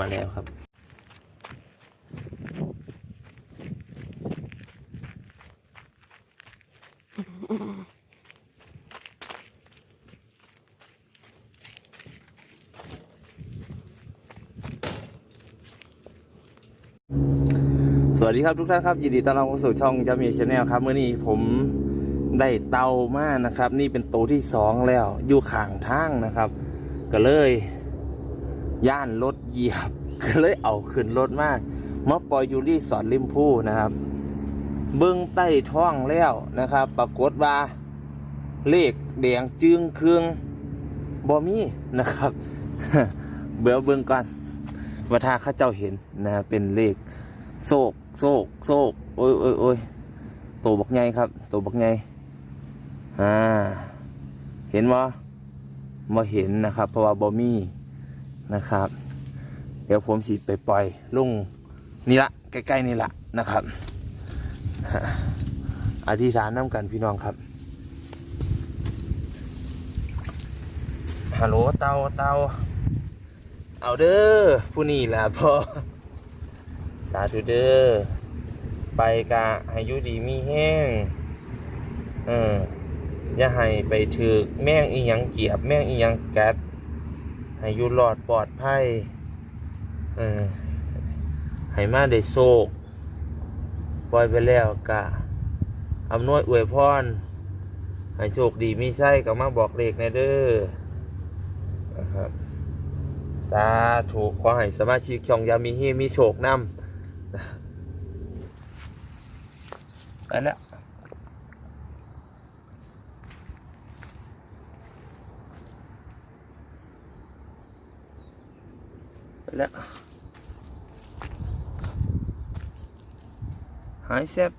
มาแล้วครับ สวัสดีครับทุกท่านครับ ยินดีต้อนรับเข้าสู่ช่องจามีชาแนลครับเมื่อนี้ผมได้เตามานะครับ นี่เป็นโตวที่สองแล้ว อยู่ข้างทางนะครับ ก็เลย ย่านรถเหยียบ ก็เลยเอาขึ้นรถมากมาปล่อยอยูรี่สอนริมพูนะครับ เบื้องใต้ท้องแล้วนะครับ ปรากฏว่าเลขแดงจึงเครื่องบอมีนะครับเบื่อเบื้องก่อนว่าถ้าข้าเจ้าเห็นนะครับเป็นเลขโศกโศกโศกโอ้ยโอ้ยโอ้ยโตบักไงครับโตบักไงอ่าเห็นว่ามาเห็นนะครับ เพราะว่าบอมี่ นะครับ เดี๋ยวผมสิไปปล่อยลุงนี่ละใกล้ๆนี่ละนะครับอธิษฐานน้ำกันพี่น้องครับฮัลโหลเตาเตาเอาเด้อผู้นี่แหละพอสาธุเด้อไปกะให้ยุดีมีแห้งเอออย่าให้ไปถือแม่งอีหยังเกียบ แม่งอีหยังแกัด ให้อยู่รอดปลอดภัยเออให้มาได้โศกปล่อยไปแล้วกะอำนวยอวยพรให้โชคดีมีใช่ก็มาบอกเลขในเด้อนะครับสาธุขอให้สมาชิกช่องยามีเฮมีโชคนำไปแล้ว ไปแล้วหายแซ่บ